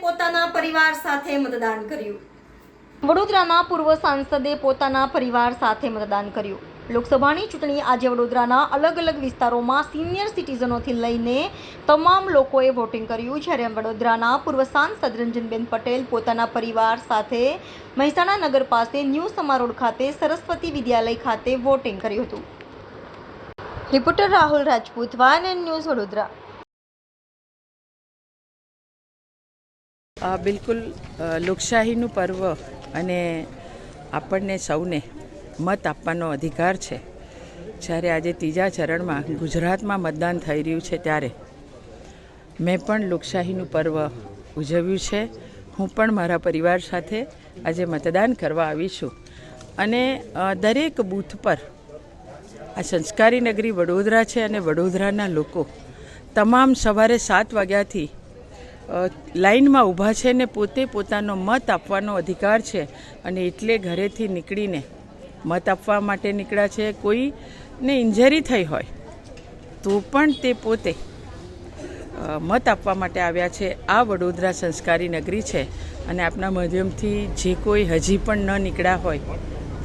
પોતાના પરિવાર સાથે મતદાન કર્યું. વડોદરાના પૂર્વ સાંસદે પોતાના પરિવાર સાથે મતદાન કર્યું. લોકસભાની ચૂંટણી આજે વડોદરાના અલગ અલગ વિસ્તારોમાં સિનિયર સિટીઝનોથી લઈને તમામ લોકોએ વોટિંગ કર્યું. જ્યારે વડોદરાના પૂર્વ સાંસદ રંજનબેન પટેલ પોતાના પરિવાર સાથે મહેસાણા નગર પાસે ન્યૂ સમારોહ ખાતે સરસ્વતી વિદ્યાલય ખાતે વોટિંગ કર્યું હતું. રિપોર્ટર રાહુલ રાજપૂત વાન એન્ડ ન્યૂઝ વડોદરા. બિલકુલ લોકશાહીનું પર્વ અને આપણને સૌને મત આપવાનો અધિકાર છે. જ્યારે આજે ત્રીજા ચરણમાં ગુજરાતમાં મતદાન થઈ રહ્યું છે ત્યારે મેં પણ લોકશાહીનું પર્વ ઉજવ્યું છે. હું પણ મારા પરિવાર સાથે આજે મતદાન કરવા આવી છું. અને દરેક બૂથ પર આ સંસ્કારી નગરી વડોદરા છે અને વડોદરાના લોકો તમામ સવારે સાત વાગ્યાથી લાઈનમાં ઊભા છે ને પોતે પોતાનો મત આપવાનો અધિકાર છે અને એટલે ઘરેથી નીકળીને મત આપવા માટે નીકળ્યા છે. કોઈને ઇન્જરી થઈ હોય તો પણ તે પોતે મત આપવા માટે આવ્યા છે. આ વડોદરા સંસ્કારી નગરી છે અને આપના માધ્યમથી જે કોઈ હજી પણ ન નીકળ્યા હોય,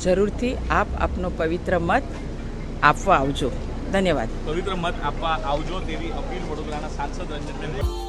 જરૂરથી આપ આપનો પવિત્ર મત આપવા આવજો. ધન્યવાદ. પવિત્ર મત આપવા આવજો તેવી અપીલ વડોદરાના સાંસદ રંજનબેન.